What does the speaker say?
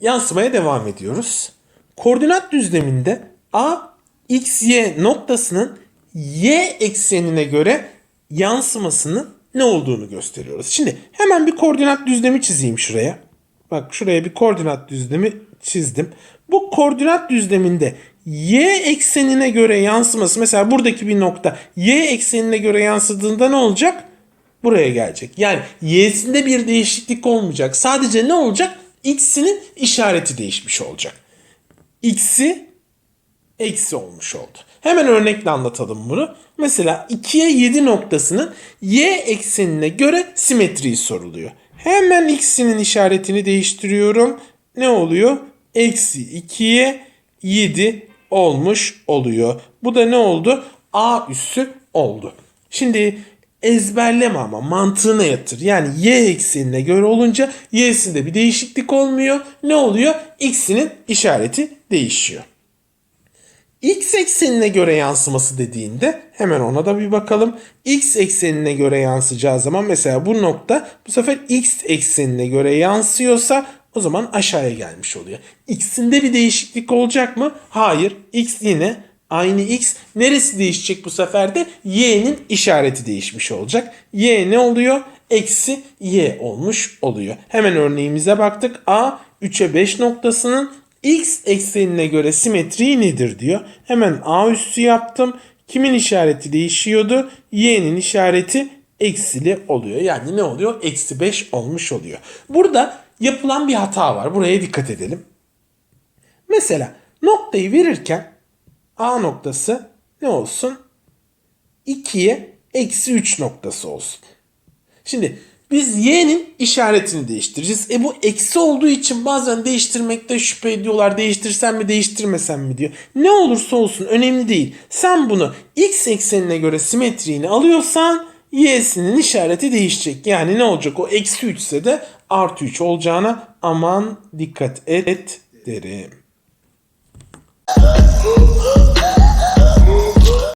yansımaya devam ediyoruz. Koordinat düzleminde a, x, y noktasının y eksenine göre yansımasının ne olduğunu gösteriyoruz. Şimdi hemen bir koordinat düzlemi çizeyim şuraya. Bak şuraya bir koordinat düzlemi çizdim. Bu koordinat düzleminde y eksenine göre yansıması mesela buradaki bir nokta y eksenine göre yansıdığında ne olacak? Buraya gelecek. Yani y'sinde bir değişiklik olmayacak. Sadece ne olacak? X'inin işareti değişmiş olacak. X'i eksi olmuş oldu. Hemen örnekle anlatalım bunu. Mesela 2'ye 7 noktasının y eksenine göre simetriği soruluyor. Hemen x'inin işaretini değiştiriyorum. Ne oluyor? Eksi 2'ye 7 olmuş oluyor. Bu da ne oldu? A üssü oldu. Şimdi ezberleme ama mantığına yatır. Yani y eksenine göre olunca y'sinde bir değişiklik olmuyor. Ne oluyor? X'inin işareti değişiyor. X eksenine göre yansıması dediğinde hemen ona da bir bakalım. X eksenine göre yansıyacağı zaman mesela bu nokta bu sefer X eksenine göre yansıyorsa o zaman aşağıya gelmiş oluyor. X'inde bir değişiklik olacak mı? Hayır. X yine aynı X. Neresi değişecek bu sefer de? Y'nin işareti değişmiş olacak. Y ne oluyor? Eksi Y olmuş oluyor. Hemen örneğimize baktık. A 3'e 5 noktasının x eksenine göre simetriği nedir diyor. Hemen a üssü yaptım. Kimin işareti değişiyordu? Y'nin işareti eksili oluyor. Yani ne oluyor? Eksi 5 olmuş oluyor. Burada yapılan bir hata var. Buraya dikkat edelim. Mesela noktayı verirken A noktası ne olsun? 2'ye eksi 3 noktası olsun. Şimdi biz y'nin işaretini değiştireceğiz. E bu eksi olduğu için bazen değiştirmekte şüphe ediyorlar. Değiştirsem mi değiştirmesem mi diyor. Ne olursa olsun önemli değil. Sen bunu x eksenine göre simetriğini alıyorsan y'sinin işareti değişecek. Yani ne olacak? O eksi 3 ise de artı 3 olacağına aman dikkat et derim.